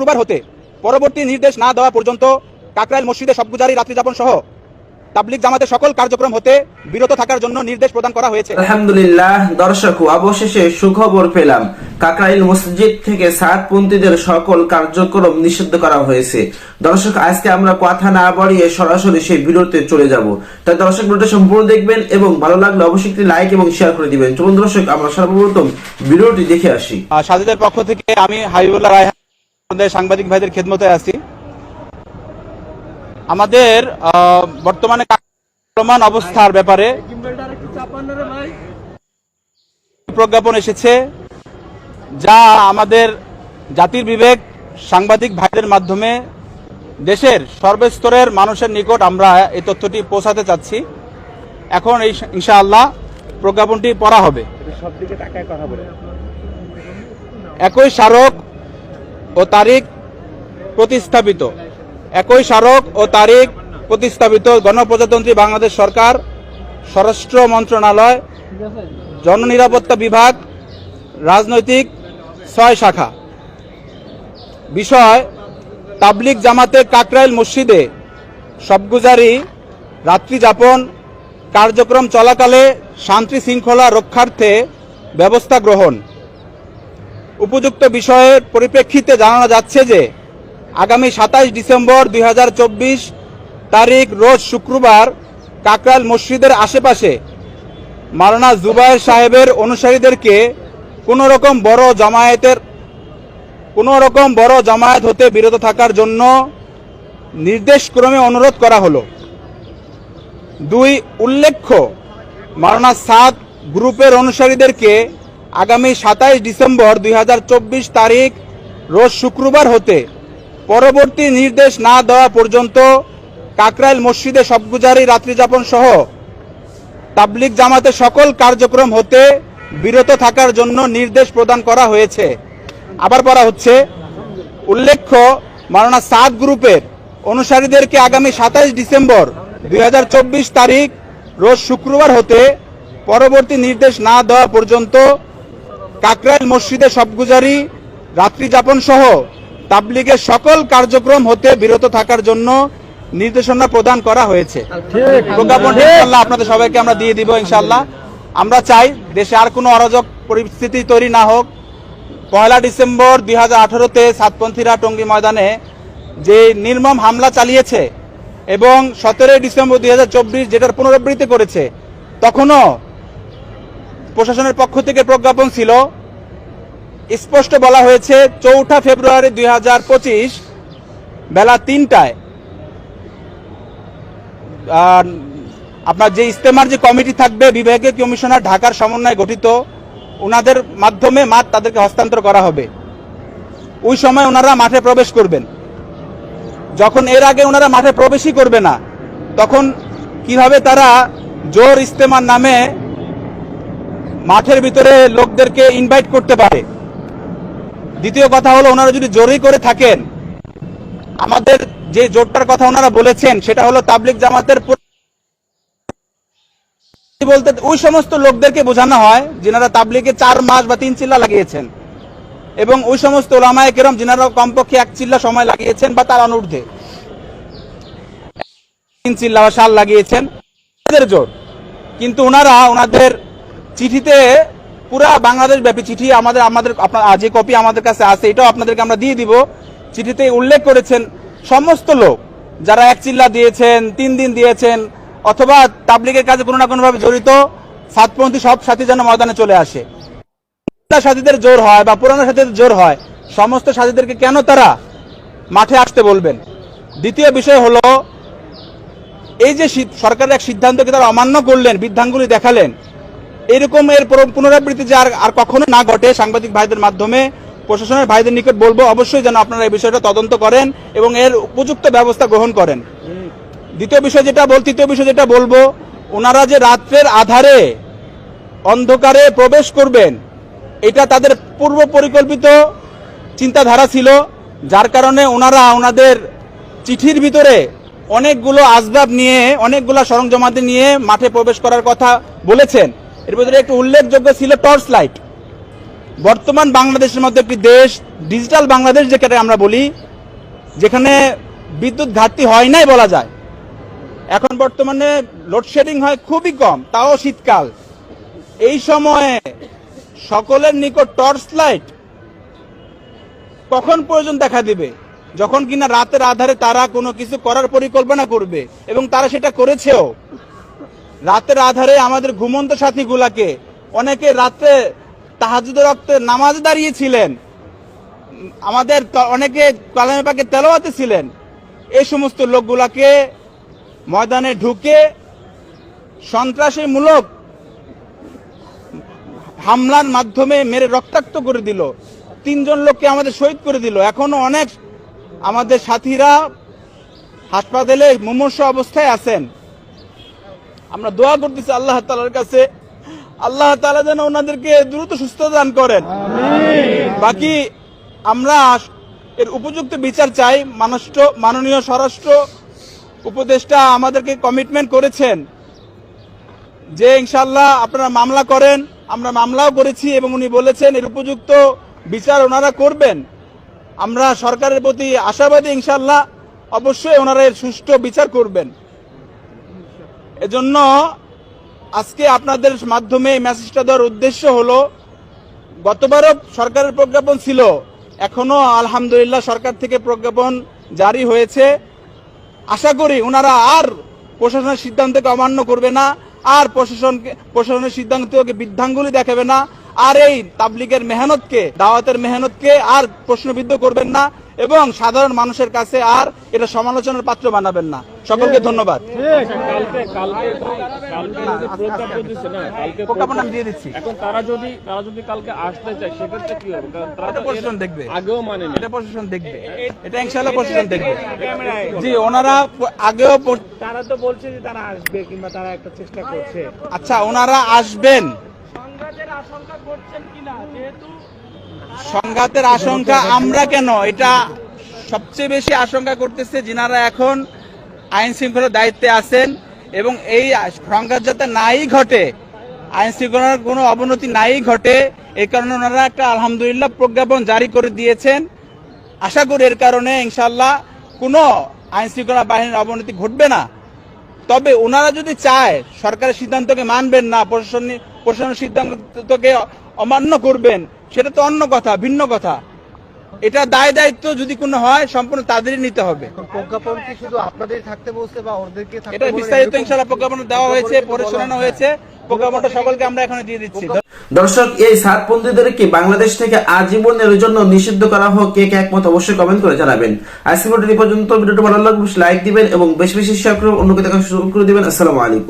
শুক্রবার হতে পরবর্তী নির্দেশ না দেওয়া পর্যন্ত কাকরাইল মসজিদে সবগুজারি রাত্রি যাপন সহ তাবলিক জামাতের সকল কার্যক্রম হতে বিরত থাকার জন্য নির্দেশ প্রদান করা হয়েছে। আলহামদুলিল্লাহ দর্শক অবশেষে সুখবর পেলাম। কাকরাইল মসজিদ থেকে সাতপন্থীদের সকল কার্যক্রম নিষিদ্ধ করা হয়েছে। দর্শক আজকে আমরা কথা না বাড়িয়ে সরাসরি সেই ভিডিওতে চলে যাব। তাই দর্শক ভিডিওটা সম্পূর্ণ দেখবেন এবং ভালো লাগলে অবশ্যই একটি লাইক এবং শেয়ার করে দিবেন। চলুন দর্শক আমরা সর্বপ্রথম ভিডিওটি দেখে আসি। সাজিদের পক্ষ থেকে আমি হাবিবুল্লাহ রায় আমাদের সাংবাদিক ভাইদের খেদমতে আছি। আমাদের বর্তমানে প্রমাণ অবস্থার ব্যাপারে প্রজ্ঞাপন এসেছে যা আমাদের জাতির বিবেক সাংবাদিক ভাইদের মাধ্যমে দেশের সর্বস্তরের মানুষের নিকট আমরা এই তথ্যটি পৌঁছাতে চাচ্ছি। এখন এই ইনশাআল্লাহ প্রজ্ঞাপনটি পড়া হবে। একই স্মারক ও তারিখ প্রতিস্থাপিত। একই স্মারক ও তারিখ প্রতিস্থাপিত গণপ্রজাতন্ত্রী বাংলাদেশ সরকার, স্বরাষ্ট্র মন্ত্রণালয়, জননিরাপত্তা বিভাগ, রাজনৈতিক ছয় শাখা। বিষয় তাবলিক জামাতে কাকরাইল মসজিদে সবগুজারি, রাত্রি যাপন, কার্যক্রম চলাকালে শান্তি শৃঙ্খলা রক্ষার্থে ব্যবস্থা গ্রহণ। উপযুক্ত বিষয়ের পরিপ্রেক্ষিতে জানানো যাচ্ছে যে, আগামী সাতাশ ডিসেম্বর দুই হাজার চব্বিশ তারিখ রোজ শুক্রবার কাকরাল মসজিদের আশেপাশে মারানা জুবায়ের সাহেবের অনুসারীদেরকে কোনো রকম বড় জামায়াতের কোনো রকম বড় জামায়াত হতে বিরত থাকার জন্য নির্দেশক্রমে অনুরোধ করা হলো। দুই উল্লেখ্য মারানা সাত গ্রুপের অনুসারীদেরকে আগামী সাতাইশ ডিসেম্বর দুই হাজার চব্বিশ তারিখ, রোজ শুক্রবার হতে পরবর্তী নির্দেশ না দেওয়া পর্যন্ত কাকরাইল মসজিদে সবগুজারি, রাত্রিযাপন সহ তাবলিক জামাতে সকল কার্যক্রম হতে বিরত থাকার জন্য নির্দেশ প্রদান করা হয়েছে। আবার বলা হচ্ছে, উল্লেখ্য মারানা সাত গ্রুপের অনুসারীদেরকে আগামী সাতাইশ ডিসেম্বর দুই হাজার চব্বিশ তারিখ, রোজ শুক্রবার হতে পরবর্তী নির্দেশ না দেওয়া পর্যন্ত কাকরাইল মসজিদে সবগুজারি রাত্রি যাপন সহ তাবলিগের সকল কার্যক্রম হতে বিরত থাকার জন্য নির্দেশনা প্রদান করা হয়েছে। প্রজ্ঞাপনটি আপনাদের সবাইকে আমরা দিয়ে দিব ইনশাল্লাহ আমরা চাই দেশে আর কোনো অরাজক পরিস্থিতি তৈরি না হোক। পয়লা ডিসেম্বর দুই হাজার আঠারোতে সাতপন্থীরা টঙ্গী ময়দানে যে নির্মম হামলা চালিয়েছে এবং সতেরোই ডিসেম্বর দুই হাজার চব্বিশ যেটার পুনরাবৃত্তি করেছে তখনও প্রশাসনের পক্ষ থেকে প্রজ্ঞাপন ছিল। স্পষ্ট বলা হয়েছে, চৌঠা ফেব্রুয়ারি দুই হাজার পঁচিশ বেলা তিনটায়। আপনার যে ইস্তেমার যে কমিটি থাকবে, বিভাগীয় কমিশনার ঢাকার সমন্বয়ে গঠিত ওনাদের মাধ্যমে মাঠ তাদেরকে হস্তান্তর করা হবে। ওই সময় ওনারা মাঠে প্রবেশ করবেন। যখন এর আগে ওনারা মাঠে প্রবেশই করবে না, তখন কীভাবে তারা জোর ইস্তেমার নামে মাঠের ভিতরে লোকদেরকে ইনভাইট করতে পারে। দ্বিতীয় কথা হলো, ওনারা যদি জোরই করে থাকেন, আমাদের যে জোরটার কথা ওনারা বলেছেন, সেটা হলো তাবলিক জামাতের বলতে ওই সমস্ত লোকদেরকে বোঝানো হয়, যিনারা তাবলিগে চার মাস বা তিন চিল্লা লাগিয়েছেন। এবং ওই সমস্ত ওলামায় কেরম, যিনারা কমপক্ষে এক চিল্লা সময় লাগিয়েছেন বা তার অনুর্ধে তিন চিল্লা বা সাল লাগিয়েছেন। জোর কিন্তু ওনারা ওনাদের চিঠিতে পুরা বাংলাদেশ ব্যাপী চিঠি আমাদের আমাদের আপনার যে কপি আমাদের কাছে আছে, এটাও আপনাদেরকে আমরা দিয়ে দিব। চিঠিতে উল্লেখ করেছেন সমস্ত লোক যারা এক চিল্লা দিয়েছেন, তিন দিন দিয়েছেন, অথবা তাবলিগের কাজে কোনো না কোনোভাবে জড়িত সাতপন্থী সব সাথী যেন ময়দানে চলে আসে। সাথীদের জোর হয় বা পুরানো সাথীদের জোর হয়, সমস্ত সাথীদেরকে কেন তারা মাঠে আসতে বলবেন? দ্বিতীয় বিষয় হলো, এই যে সরকারের এক সিদ্ধান্তকে তারা অমান্য করলেন, বৃদ্ধাঙ্গুলি দেখালেন এরকম এর পুনরাবৃত্তি যে আর আর কখনো না ঘটে সাংবাদিক ভাইদের মাধ্যমে, প্রশাসনের ভাইদের নিকট বলব, অবশ্যই যেন আপনারা এই বিষয়টা তদন্ত করেন এবং এর উপযুক্ত ব্যবস্থা গ্রহণ করেন। দ্বিতীয় বিষয় যেটা বল তৃতীয় বিষয় যেটা বলব, ওনারা যে রাত্রের আধারে অন্ধকারে প্রবেশ করবেন, এটা তাদের পূর্ব পরিকল্পিত চিন্তাধারা ছিল, যার কারণে ওনারা ওনাদের চিঠির ভিতরে অনেকগুলো আসবাব নিয়ে, অনেকগুলো সরঞ্জামাদি নিয়ে মাঠে প্রবেশ করার কথা বলেছেন। এর ভিতরে একটু উল্লেখযোগ্য ছিল টর্চ লাইট। বর্তমান বাংলাদেশের মধ্যে একটি দেশ, ডিজিটাল বাংলাদেশ যেখানে আমরা বলি, যেখানে বিদ্যুৎ ঘাটতি হয় নাই বলা যায়। এখন বর্তমানে লোডশেডিং হয় খুবই কম, তাও শীতকাল। এই সময়ে সকলের নিকট টর্চ লাইট কখন প্রয়োজন দেখা দিবে? যখন কিনা রাতের আধারে তারা কোনো কিছু করার পরিকল্পনা করবে এবং তারা সেটা করেছেও। রাতের আধারে আমাদের ঘুমন্ত সাথীগুলাকে অনেকে রাতে তাহাজুদ রক্তে নামাজ দাঁড়িয়েছিলেন। আমাদের অনেকে কালামে পাকে তেলাওয়াতে ছিলেন। এই সমস্ত লোকগুলাকে ময়দানে ঢুকে সন্ত্রাসীমূলক হামলার মাধ্যমে মেরে রক্তাক্ত করে দিল। তিনজন লোককে আমাদের শহীদ করে দিল। এখনও অনেক আমাদের সাথীরা হাসপাতালে মুমূর্ষ অবস্থায় আছেন। আমরা দোয়া করতেছি আল্লাহ তালার কাছে। আল্লাহ তালা যেন ওনাদেরকে দ্রুত সুস্থ দান করেন। বাকি আমরা এর উপযুক্ত বিচার চাই। মানষ্ট মাননীয় স্বরাষ্ট্র উপদেষ্টা আমাদেরকে কমিটমেন্ট করেছেন যে ইনশাল্লাহ আপনারা মামলা করেন। আমরা মামলাও করেছি এবং উনি বলেছেন এর উপযুক্ত বিচার ওনারা করবেন। আমরা সরকারের প্রতি আশাবাদী ইনশাল্লাহ অবশ্যই ওনারা এর সুষ্ঠু বিচার করবেন। এজন্য আজকে আপনাদের মাধ্যমে এই মেসেজটা দেওয়ার উদ্দেশ্য হলো, গতবারও সরকারের প্রজ্ঞাপন ছিল, এখনও আলহামদুলিল্লাহ সরকার থেকে প্রজ্ঞাপন জারি হয়েছে। আশা করি ওনারা আর প্রশাসনের সিদ্ধান্তকে অমান্য করবে না, আর প্রশাসনকে প্রশাসনের সিদ্ধান্তকে বৃদ্ধাঙ্গুলি দেখাবে না, আর এই তাবলিগের মেহনতকে, দাওয়াতের মেহনতকে আর প্রশ্নবিদ্ধ করবেন না, এবং সাধারণ মানুষের কাছে আর এটা সমালোচনার পাত্র বানাবেন না। সকলকে ধন্যবাদ প্রজ্ঞাপন আমি দিয়ে দিচ্ছি এখন তারা যদি তারা যদি কালকে আসতে চায় সেক্ষেত্রে কি হবে এটা প্রশাসন দেখবে আগেও মানে এটা প্রশাসন দেখবে এটা ইনশাল্লাহ প্রশাসন দেখবে জি ওনারা আগেও তারা তো বলছে যে তারা আসবে কিংবা তারা একটা চেষ্টা করছে আচ্ছা ওনারা আসবেন সংঘাতের আশঙ্কা আমরা কেন এটা সবচেয়ে বেশি আশঙ্কা করতেছে যিনারা এখন আইন শৃঙ্খলার দায়িত্বে আছেন এবং এই সংঘাত যাতে নাই ঘটে, আইন শৃঙ্খলার কোনো অবনতি নাই ঘটে এই কারণে ওনারা একটা আলহামদুলিল্লাহ প্রজ্ঞাপন জারি করে দিয়েছেন। আশা করি এর কারণে ইনশাল্লাহ কোনো আইন শৃঙ্খলা বাহিনীর অবনতি ঘটবে না। তবে ওনারা যদি চায় সরকারের সিদ্ধান্তকে মানবেন না, প্রশাসনিক প্রশাসনের সিদ্ধান্তকে অমান্য করবেন, সেটা তো অন্য কথা, ভিন্ন কথা। এটা দায় দায়িত্ব যদি কোনো হয় সম্পূর্ণ তাদেরই নিতে হবে। প্রজ্ঞাপন কি শুধু আপনাদের থাকতে বলছে বা ওদেরকে এটা বিস্তারিত প্রজ্ঞাপন দেওয়া হয়েছে পরে শোনানো হয়েছে। প্রজ্ঞাপনটা সকলকে আমরা এখানে দিয়ে দিচ্ছি। দর্শক এই সাতপন্থীদেরকে বাংলাদেশ থেকে আজীবনের জন্য নিষিদ্ধ করা হোক কে কে একমত অবশ্যই কমেন্ট করে জানাবেন। আজকে ভিডিওটি পর্যন্ত ভিডিওটি ভালো লাগলে লাইক দিবেন এবং বেশি বেশি শেয়ার করে অন্যকে দেখার সুযোগ করে দিবেন। আসসালামু আলাইকুম।